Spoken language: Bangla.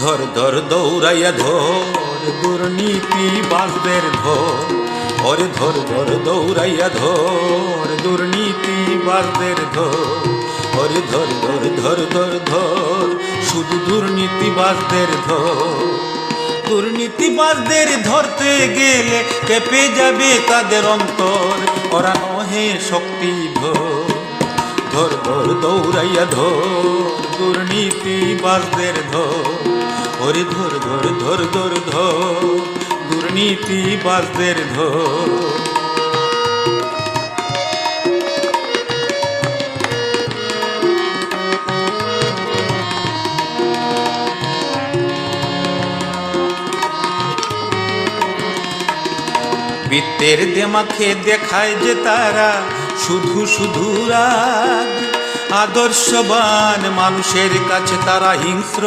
ধর ধর দৌড়াইয়া ধর, দুর্নীতি বাসদের ধর ওরে ধর ধর দৌড়াইয়া ধর, দুর্নীতি বাসদের ধর ধর ধর ধর ধর ধর, শুধু দুর্নীতি বাসদের ধর দুর্নীতিবাজদের ধরতে গেলে কেঁপে যাবে তাদের অন্তর, ওরা নহে শক্তি ধর ধর ধর দৌড়াইয়া ধর দুর্নীতিবাজদের ধর ধর ধর ধর ধর ধর দুর্নীতিবাজদের ধর। বৃত্তের দেমাখে দেখায় যে তারা শুধু শুধু রাগ। আদর্শবান মানুষের কাছে তারা হিংস্র